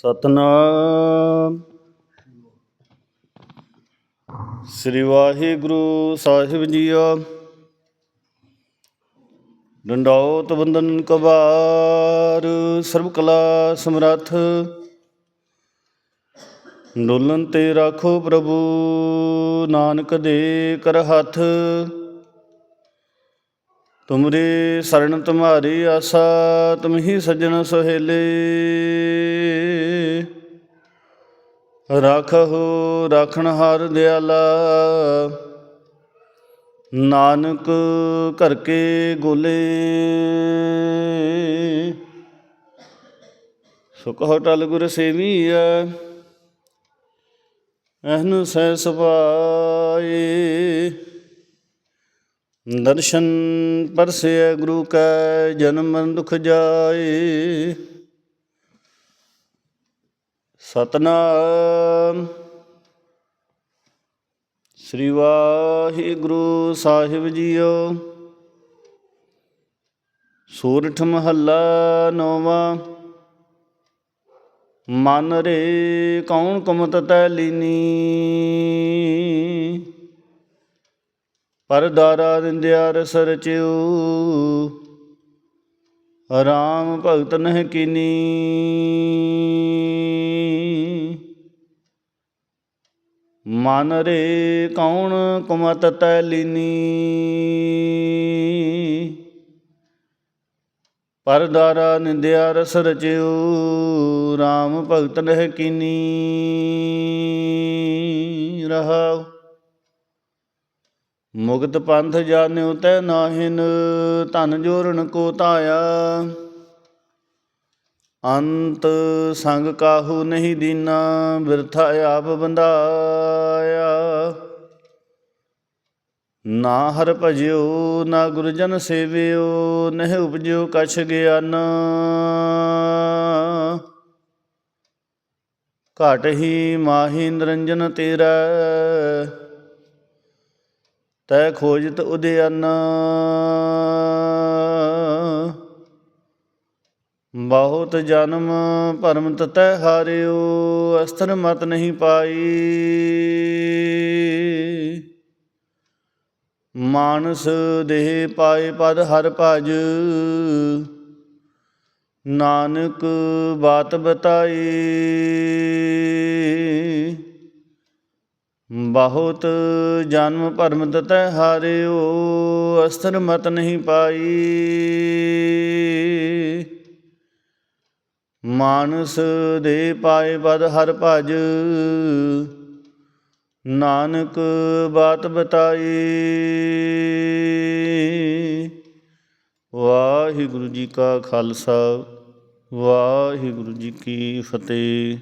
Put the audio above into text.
ਸਤਨਾਮ। ਸ੍ਰੀ ਵਾਹਿਗੁਰੂ ਸਾਹਿਬ ਜੀਓ। ਡੰਡਾਉਤ ਬੰਦਨ ਕਬਾਰ ਸਰਬ ਕਲਾ ਸਮਰੱਥ। ਡੋਲਨ ਤੇ ਰਾਖੋ ਪ੍ਰਭੂ, ਨਾਨਕ ਦੇ ਕਰ ਹੱਥ। ਤੁਮਰੀ ਸਰਣ ਤੁਮਾਰੀ ਆਸਾ ਤੁਮਹੀ ਸੱਜਣ ਸੁਹੇਲੇ। ਰਾਖਹੁ, ਰਾਖਣ ਹਾਰ ਦਿਆਲਾ। ਨਾਨਕ ਘਰ ਕੇ ਗੋਲੇ। ਸੁਖ ਟਲ ਗੁਰ ਸੇਵੀਐ, ਅਹਨ ਸਹਿ ਸੁਭਾਏ। ਦਰਸ਼ਨ ਪਰਸਿਐ ਗੁਰੂ ਕੈ, ਜਨਮ ਮਰਨ ਦੁਖ ਜਾਏ। ਸਤਨਾਮ। ਸ੍ਰੀ ਵਾਹਿਗੁਰੂ ਸਾਹਿਬ ਜੀਓ। ਸੂਰਠ ਮਹੱਲਾ ਨੌਵਾਂ। ਮਨ ਰੇ ਕੌਣ ਕਮਤ ਤੈ ਲੀਨੀ। ਪਰਦਾਰਾ ਨਿੰਦਿਆ ਰਸ ਰਚਿਓ ਰਾਮ ਭਗਤ ਨਹਿ ਕੀਨੀ। ਮਨ ਰੇ ਕੌਣ ਕੁਮਤ ਤੈ ਲੀਨੀ। ਪਰਦਾਰਾ ਨਿੰਦਿਆ ਰਸ ਰਚਿਓ ਰਾਮ ਭਗਤ ਨਹਿ ਕੀਨੀ। ਰਹਾਉ। ਮੁਕਤ ਪੰਥ ਜਾਣਿਓ ਤੈ ਨਾਹਿਨ, ਧਨ ਜੋਰਨ ਕੋ ਤਾਇਆ ਅੰਤ ਸੰਗ ਕਾਹੂ ਨਹੀਂ ਦੀਨਾ, ਬਿਰਥਾ ਆਪ ਬੰਦਾਇਆ ਨਾ ਹਰ ਭਜਿਓ, ਨਾ ਗੁਰਜਨ ਸੇਵਿਓ, ਨਹਿ ਉਪਜਿਓ ਕਛ ਗਿਆਨ। ਘਟ ਹੀ ਮਾਹੀ ਨਿਰੰਜਨ ਤੇਰਾ। ਤੈ ਖੋਜਤ ਉਦਿਆਨ ਬਹੁਤ ਜਨਮ ਭਰਮ ਤਤੈ ਹਾਰਿਓ ਅਸਥਰ ਮਤ ਨਹੀਂ ਪਾਈ। ਮਾਨਸ ਦੇਹ ਪਾਏ ਪਦ ਹਰ ਭਜ। ਨਾਨਕ ਬਾਤ ਬਤਾਈ। ਬਹੁਤ ਜਨਮ ਭਰਮ ਤਤੈ ਹਾਰਿਓ, ਅਸਥਰ ਮਤ ਨਹੀਂ ਪਾਈ। ਮਾਨਸ ਦੇ ਪਾਏ ਪਦ ਹਰ ਭਜ, ਨਾਨਕ ਬਾਤ ਬਤਾਈ। ਵਾਹਿਗੁਰੂ ਜੀ ਕਾ ਖਾਲਸਾ, ਵਾਹਿਗੁਰੂ ਜੀ ਕੀ ਫਤਿਹ।